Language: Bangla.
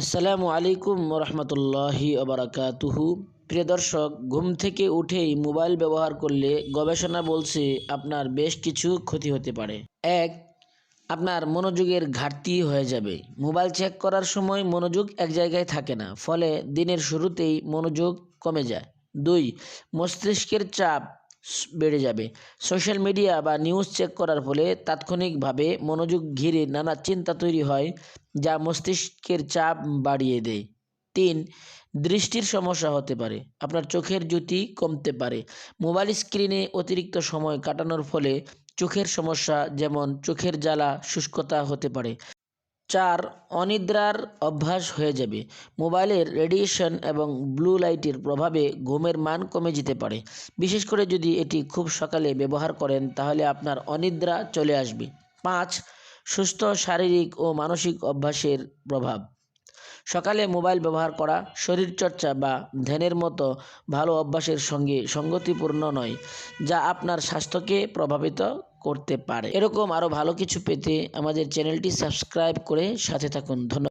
আসসালামু আলাইকুম রহমতুল্লাহি আবরাকাতুহু প্রিয় দর্শক, ঘুম থেকে উঠেই মোবাইল ব্যবহার করলে গবেষণা বলছে আপনার বেশ কিছু ক্ষতি হতে পারে। এক, আপনার মনোযোগের ঘাটতি হয়ে যাবে। মোবাইল চেক করার সময় মনোযোগ এক জায়গায় থাকে না, ফলে দিনের শুরুতেই মনোযোগ কমে যায়। দুই, মস্তিষ্কের চাপ বেড়ে যাবে। সোশ্যাল মিডিয়া বা নিউজ চেক করার ফলে তাৎক্ষণিকভাবে মনোযোগ ঘিরে নানা চিন্তা তৈরি হয়, যা মস্তিষ্কের চাপ বাড়িয়ে দেয়। তিন, দৃষ্টির সমস্যা হতে পারে। আপনার চোখের জ্যোতি কমতে পারে। মোবাইল স্ক্রিনে অতিরিক্ত সময় কাটানোর ফলে চোখের সমস্যা, যেমন চোখের জ্বালা, শুষ্কতা হতে পারে। চার অনিদ্রার অভ্যাস হয়ে যাবে। মোবাইলের রেডিয়েশন এবং ব্লু লাইটের প্রভাবে ঘুমের মান কমে যেতে পারে। বিশেষ করে যদি এটি খুব সকালে ব্যবহার করেন, তাহলে আপনার অনিদ্রা চলে আসবে। পাঁচ, সুস্থ শারীরিক ও মানসিক অভ্যাসের প্রভাব। সকালে মোবাইল ব্যবহার করা শরীরচর্চা বা ধ্যানের মতো ভালো অভ্যাসের সঙ্গে সঙ্গতিপূর্ণ নয়, যা আপনার স্বাস্থ্যকে প্রভাবিত করতে পারে। এরকম আরও ভালো কিছু পেতে আমাদের চ্যানেলটি সাবস্ক্রাইব করে সাথে থাকুন। ধন্যবাদ।